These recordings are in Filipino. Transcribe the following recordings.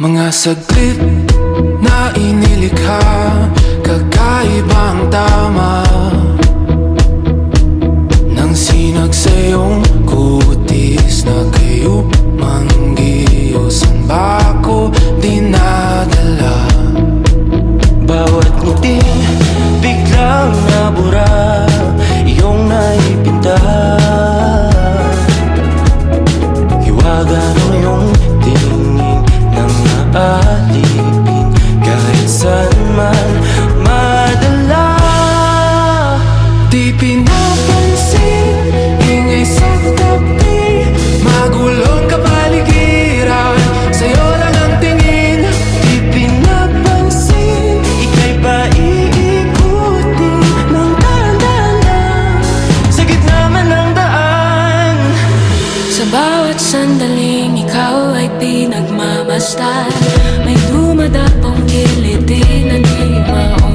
Mga saglit na inilikha Kakaibang tama. Nang sinag sa kutis Na kayo manggiyos Ang bako dinadala? Bawat ngiti biglang nabura sandaling ikaw ay pinagmamastan May dumadapong kiliti na di maon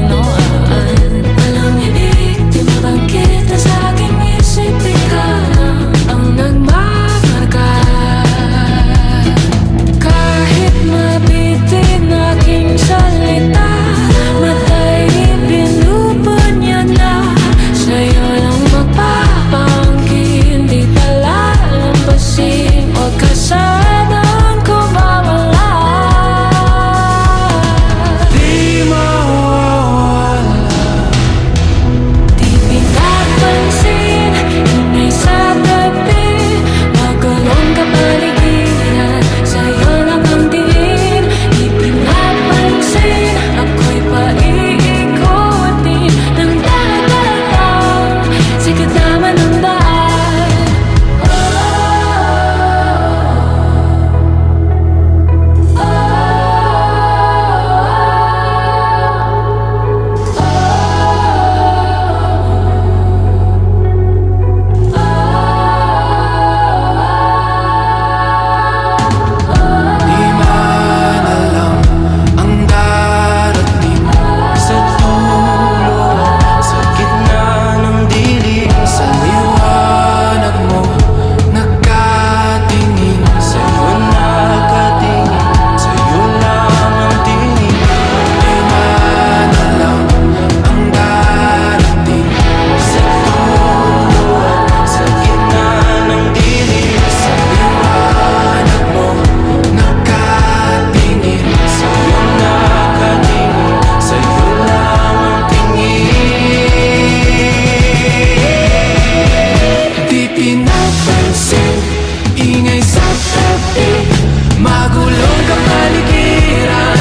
Magulong kapaligiran